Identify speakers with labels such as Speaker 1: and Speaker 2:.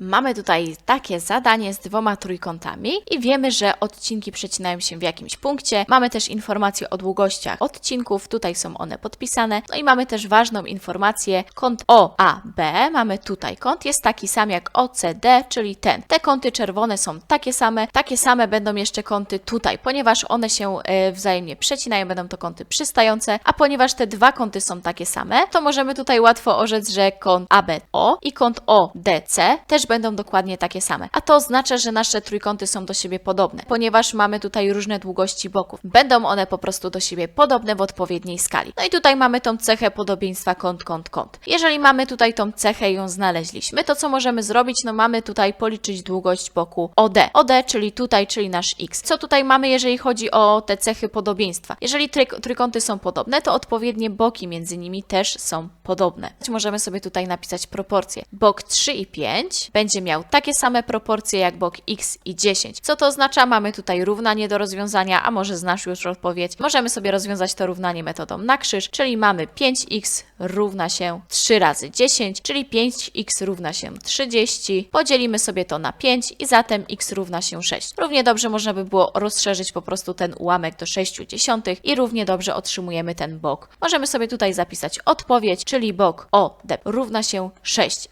Speaker 1: Mamy tutaj takie zadanie z dwoma trójkątami i wiemy, że odcinki przecinają się w jakimś punkcie. Mamy też informacje o długościach odcinków, tutaj są one podpisane. No i mamy też ważną informację, kąt OAB, mamy tutaj kąt, jest taki sam jak OCD, czyli ten. Te kąty czerwone są takie same, takie same będą jeszcze kąty tutaj, ponieważ one się e, wzajemnie przecinają, będą to kąty przystające, a ponieważ te dwa kąty są takie same, to możemy tutaj łatwo orzec, że kąt ABO i kąt ODC też będą dokładnie takie same. A to oznacza, że nasze trójkąty są do siebie podobne, ponieważ mamy tutaj różne długości boków. Będą one po prostu do siebie podobne w odpowiedniej skali. No i tutaj mamy tą cechę podobieństwa kąt, kąt, kąt. Jeżeli mamy tutaj tą cechę i ją znaleźliśmy, to co możemy zrobić? No mamy tutaj policzyć długość boku OD. OD, czyli tutaj, czyli nasz X. Co tutaj mamy, jeżeli chodzi o te cechy podobieństwa? Jeżeli trójk- trójkąty są podobne, to odpowiednie boki między nimi też są podobne. Możemy sobie tutaj napisać proporcje. Bok 3 i 5 będzie miał takie same proporcje jak bok x i 10. Co to oznacza? Mamy tutaj równanie do rozwiązania, a może znasz już odpowiedź. Możemy sobie rozwiązać to równanie metodą na krzyż, czyli mamy 5x równa się 3 razy 10, czyli 5x równa się 30. Podzielimy sobie to na 5 i zatem x równa się 6. Równie dobrze można by było rozszerzyć po prostu ten ułamek do 6 dziesiątych i równie dobrze otrzymujemy ten bok. Możemy sobie tutaj zapisać odpowiedź, czyli bok OD równa się 6.